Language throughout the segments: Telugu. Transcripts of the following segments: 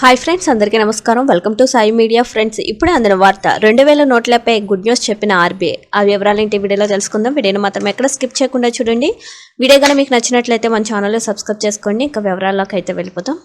హాయ్ ఫ్రెండ్స్ అందరికీ నమస్కారం. Welcome to Sai media friends ఇప్పుడే అందిన వార్త రెండు వేల నోట్లపై గుడ్ న్యూస్ చెప్పిన ఆర్బీఐ. ఆ వివరాలు ఏంటి వీడియోలో తెలుసుకుందాం. వీడియోని మాత్రం ఎక్కడ స్కిప్ చేయకుండా చూడండి. వీడియో కానీ మీకు నచ్చినట్లయితే మన ఛానల్లో సబ్స్క్రైబ్ చేసుకోండి. ఇంకా వివరాల్లోకి అయితే వెళ్ళిపోతాం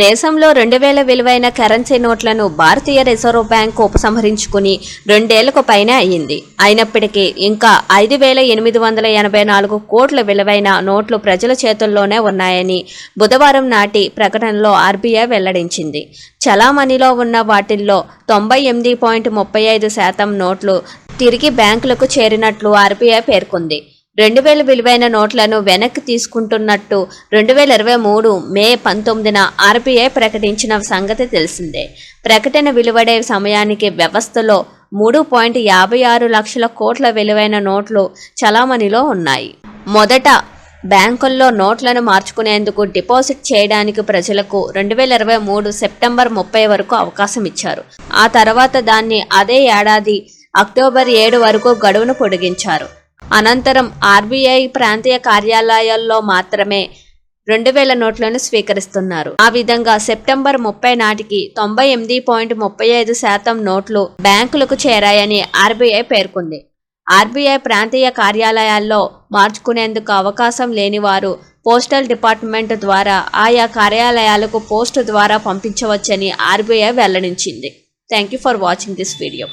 దేశంలో రెండు వేల విలువైన కరెన్సీ నోట్లను భారతీయ రిజర్వ్ బ్యాంక్ ఉపసంహరించుకుని రెండేళ్ళకు పైనే అయ్యింది. అయినప్పటికీ ఇంకా ఐదు వేల ఎనిమిది వందల ఎనభై నాలుగు కోట్ల విలువైన నోట్లు ప్రజల చేతుల్లోనే ఉన్నాయని బుధవారం నాటి ప్రకటనలో ఆర్బీఐ వెల్లడించింది. చలామణిలో ఉన్న వాటిల్లో తొంభై ఎనిమిది పాయింట్ ముప్పై ఐదు శాతం నోట్లు తిరిగి బ్యాంకులకు చేరినట్లు ఆర్బీఐ పేర్కొంది. రెండు వేల విలువైన నోట్లను వెనక్కి తీసుకుంటున్నట్టు రెండు వేల ఇరవై మూడు మే పంతొమ్మిదిన ఆర్బీఐ ప్రకటించిన సంగతి తెలిసిందే. ప్రకటన విలువడే సమయానికి వ్యవస్థలో మూడు పాయింట్ యాభై ఆరు లక్షల కోట్ల విలువైన నోట్లు చలామణిలో ఉన్నాయి. మొదట బ్యాంకుల్లో నోట్లను మార్చుకునేందుకు డిపాజిట్ చేయడానికి ప్రజలకు రెండు వేల ఇరవై మూడు సెప్టెంబర్ ముప్పై వరకు అవకాశం ఇచ్చారు. ఆ తర్వాత దాన్ని అదే ఏడాది అక్టోబర్ ఏడు వరకు గడువును పొడిగించారు. అనంతరం ఆర్బీఐ ప్రాంతీయ కార్యాలయాల్లో మాత్రమే రెండు వేల నోట్లను స్వీకరిస్తున్నారు. ఆ విధంగా సెప్టెంబర్ ముప్పై నాటికి తొంభై ఎనిమిది పాయింట్ ముప్పై ఐదు శాతం నోట్లు బ్యాంకులకు చేరాయని ఆర్బీఐ పేర్కొంది. ఆర్బీఐ ప్రాంతీయ కార్యాలయాల్లో మార్చుకునేందుకు అవకాశం లేని వారు పోస్టల్ డిపార్ట్మెంట్ ద్వారా ఆయా కార్యాలయాలకు పోస్టు ద్వారా పంపించవచ్చని ఆర్బీఐ వెల్లడించింది. Thank you for watching this video.